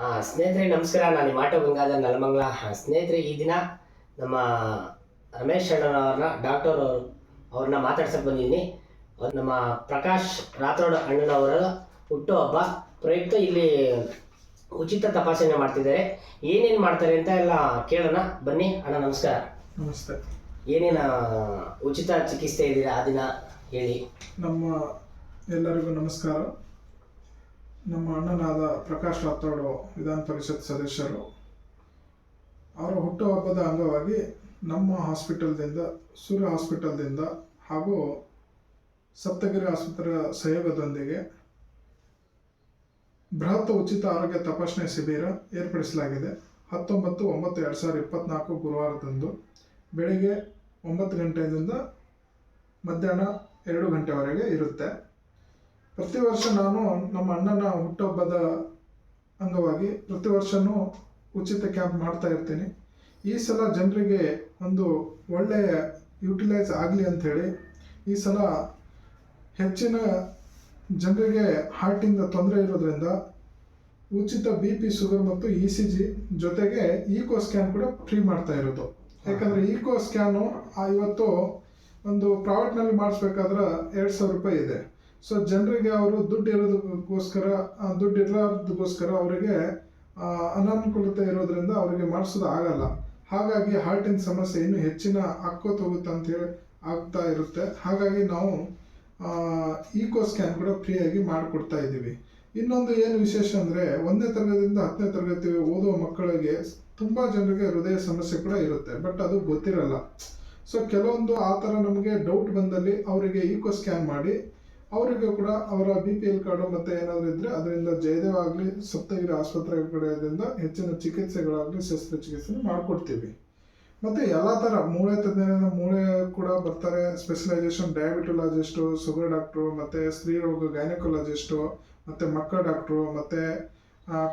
ಸ್ನೇಹಿತರೆ ನಮಸ್ಕಾರ. ನಾನು ನಿಮ್ಮ ಆಟೋ ಗಂಗಾಧರ್ ನಲಮಂಗಲ. ಸ್ನೇಹಿತರೆ ಈ ದಿನ ನಮ್ಮ ರಮೇಶ್ ಅಣ್ಣನವ್ರನ್ನ ಡಾಕ್ಟರ್ ಅವ್ರನ್ನ ಮಾತಾಡ್ಸಕ್ಕೆ ಬಂದಿದ್ದೀನಿ. ಅವ್ರು ನಮ್ಮ ಪ್ರಕಾಶ್ ರಾಥೋಡ್ ಅಣ್ಣನವರ ಹುಟ್ಟುಹಬ್ಬ ಪ್ರಯುಕ್ತ ಇಲ್ಲಿ ಉಚಿತ ತಪಾಸಣೆ ಮಾಡ್ತಿದ್ದಾರೆ. ಏನೇನು ಮಾಡ್ತಾರೆ ಅಂತ ಎಲ್ಲ ಕೇಳೋಣ. ಬನ್ನಿ ಅಣ್ಣ ನಮಸ್ಕಾರ. ನಮಸ್ತೆ. ಏನೇನು ಉಚಿತ ಚಿಕಿತ್ಸೆ ಇದ್ದೀರಾ ಆ ದಿನ? ಹೇಳಿ. ನಮ್ಮ ಎಲ್ಲರಿಗೂ ನಮಸ್ಕಾರ. ನಮ್ಮ ಅಣ್ಣನಾದ ಪ್ರಕಾಶ್ ರಾಥೋಡ್, ವಿಧಾನ ಪರಿಷತ್ ಸದಸ್ಯರು, ಅವರ ಹುಟ್ಟುಹಬ್ಬದ ಅಂಗವಾಗಿ ನಮ್ಮ ಹಾಸ್ಪಿಟಲ್ದಿಂದ ಸೂರ್ಯ ಹಾಸ್ಪಿಟಲ್ದಿಂದ ಹಾಗೂ ಸಪ್ತಗಿರಿ ಆಸ್ಪತ್ರೆಯ ಸಹಯೋಗದೊಂದಿಗೆ ಬೃಹತ್ ಉಚಿತ ಆರೋಗ್ಯ ತಪಾಸಣೆ ಶಿಬಿರ ಏರ್ಪಡಿಸಲಾಗಿದೆ. ಹತ್ತೊಂಬತ್ತು, ಒಂಬತ್ತು, ಎರಡು ಸಾವಿರದ ಇಪ್ಪತ್ನಾಲ್ಕು ಗುರುವಾರದಂದು ಬೆಳಿಗ್ಗೆ ಒಂಬತ್ತು ಗಂಟೆಯಿಂದ ಮಧ್ಯಾಹ್ನ ಎರಡು ಗಂಟೆವರೆಗೆ ಇರುತ್ತೆ. ಪ್ರತಿ ವರ್ಷ ನಾನು ನಮ್ಮ ಅಣ್ಣನ ಹುಟ್ಟುಹಬ್ಬದ ಅಂಗವಾಗಿ ಪ್ರತಿ ವರ್ಷನೂ ಉಚಿತ ಕ್ಯಾಂಪ್ ಮಾಡ್ತಾ ಇರ್ತೀನಿ. ಈ ಸಲ ಜನರಿಗೆ ಒಂದು ಒಳ್ಳೆಯ ಯುಟಿಲೈಸ್ ಆಗಲಿ ಅಂಥೇಳಿ ಈ ಸಲ ಹೆಚ್ಚಿನ ಜನರಿಗೆ ಹಾರ್ಟಿಂದ ತೊಂದರೆ ಇರೋದ್ರಿಂದ ಉಚಿತ ಬಿ ಪಿ ಶುಗರ್ ಮತ್ತು ಇ ಸಿ ಜಿ ಜೊತೆಗೆ ಈಕೋ ಸ್ಕ್ಯಾನ್ ಕೂಡ ಫ್ರೀ ಮಾಡ್ತಾ ಇರೋದು. ಯಾಕಂದರೆ ಈಕೋ ಸ್ಕ್ಯಾನು ಇವತ್ತು ಒಂದು ಪ್ರೈವೇಟ್ನಲ್ಲಿ ಮಾಡಿಸ್ಬೇಕಾದ್ರೆ ಎರಡು ಸಾವಿರ ರೂಪಾಯಿ ಇದೆ. ಸೊ ಜನರಿಗೆ ಅವರು ದುಡ್ಡು ಇರೋದಕ್ಕೋಸ್ಕರ ದುಡ್ಡು ಇರಲಾರ್ದಕ್ಕೋಸ್ಕರ ಅವರಿಗೆ ಅನಾನುಕೂಲತೆ ಇರೋದ್ರಿಂದ ಅವರಿಗೆ ಮಾಡಿಸೋದು ಆಗಲ್ಲ. ಹಾಗಾಗಿ ಹಾರ್ಟಿನ ಸಮಸ್ಯೆ ಇನ್ನೂ ಹೆಚ್ಚಿನ ಹಾಕೋ ಹೋಗುತ್ತೆ ಅಂತೇಳಿ ಆಗ್ತಾ ಇರುತ್ತೆ. ಹಾಗಾಗಿ ನಾವು ಈಕೋ ಸ್ಕ್ಯಾನ್ ಕೂಡ ಫ್ರೀಯಾಗಿ ಮಾಡಿಕೊಡ್ತಾ ಇದ್ದೀವಿ. ಇನ್ನೊಂದು ಏನು ವಿಶೇಷ ಅಂದರೆ, ಒಂದನೇ ತರಗತಿಯಿಂದ ಹತ್ತನೇ ತರಗತಿ ಓದುವ ಮಕ್ಕಳಿಗೆ ತುಂಬ ಜನರಿಗೆ ಹೃದಯ ಸಮಸ್ಯೆ ಕೂಡ ಇರುತ್ತೆ. ಬಟ್ ಅದು ಗೊತ್ತಿರಲ್ಲ. ಸೊ ಕೆಲವೊಂದು ಆ ಥರ ನಮಗೆ ಡೌಟ್ ಬಂದಲ್ಲಿ ಅವರಿಗೆ ಈಕೋ ಸ್ಕ್ಯಾನ್ ಮಾಡಿ ಅವರಿಗೆ ಕೂಡ ಅವರ ಬಿ ಪಿ ಎಲ್ ಕಾರ್ಡು ಮತ್ತು ಏನಾದರೂ ಇದ್ದರೆ ಅದರಿಂದ ಜಯದೇವ ಆಗಲಿ, ಸಪ್ತಗಿರಿ ಆಸ್ಪತ್ರೆ ಕಡೆಯಿಂದ ಹೆಚ್ಚಿನ ಚಿಕಿತ್ಸೆಗಳಾಗಲಿ ಶಸ್ತ್ರಚಿಕಿತ್ಸೆ ಮಾಡಿಕೊಡ್ತೀವಿ. ಮತ್ತು ಎಲ್ಲ ಥರ ಮೂಳೆ ತಜ್ಞರಿಂದ ಮೂಳೆ ಕೂಡ ಬರ್ತಾರೆ. ಸ್ಪೆಷಲೈಸೇಷನ್ ಡಯಾಬಿಟೊಲಾಜಿಸ್ಟು ಶುಗರ್ ಡಾಕ್ಟ್ರು ಮತ್ತು ಸ್ತ್ರೀ ರೋಗ ಗೈನಕೊಲಾಜಿಸ್ಟು ಮತ್ತು ಮಕ್ಕಳ ಡಾಕ್ಟ್ರು ಮತ್ತು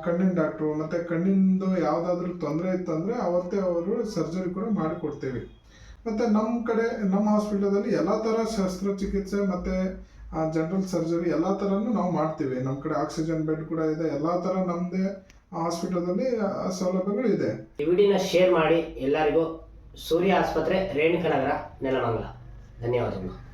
ಕಣ್ಣಿನ ಡಾಕ್ಟ್ರು ಮತ್ತು ಕಣ್ಣಿಂದು ಯಾವುದಾದ್ರೂ ತೊಂದರೆ ಇತ್ತಂದರೆ ಅವತ್ತೇ ಅವರು ಸರ್ಜರಿ ಕೂಡ ಮಾಡಿಕೊಡ್ತೀವಿ. ಮತ್ತು ನಮ್ಮ ಕಡೆ, ನಮ್ಮ ಹಾಸ್ಪಿಟಲಲ್ಲಿ ಎಲ್ಲ ಥರ ಶಸ್ತ್ರಚಿಕಿತ್ಸೆ ಮತ್ತು ಜನರಲ್ ಸರ್ಜರಿ ಎಲ್ಲ ಥರನೂ ನಾವು ಮಾಡ್ತೀವಿ. ನಮ್ಮ ಕಡೆ ಆಕ್ಸಿಜನ್ ಬೆಡ್ ಕೂಡ ಇದೆ. ಎಲ್ಲ ಥರ ನಮ್ಮದೇ ಹಾಸ್ಪಿಟಲಲ್ಲಿ ಸೌಲಭ್ಯಗಳು ಇದೆ. ಈ ವಿಡಿಯೋನ ಶೇರ್ ಮಾಡಿ ಎಲ್ಲರಿಗೂ ಸೂರ್ಯ ಆಸ್ಪತ್ರೆ, ರೇಣುಕನಗರ, ನೆಲಮಂಗಲ. ಧನ್ಯವಾದಗಳು.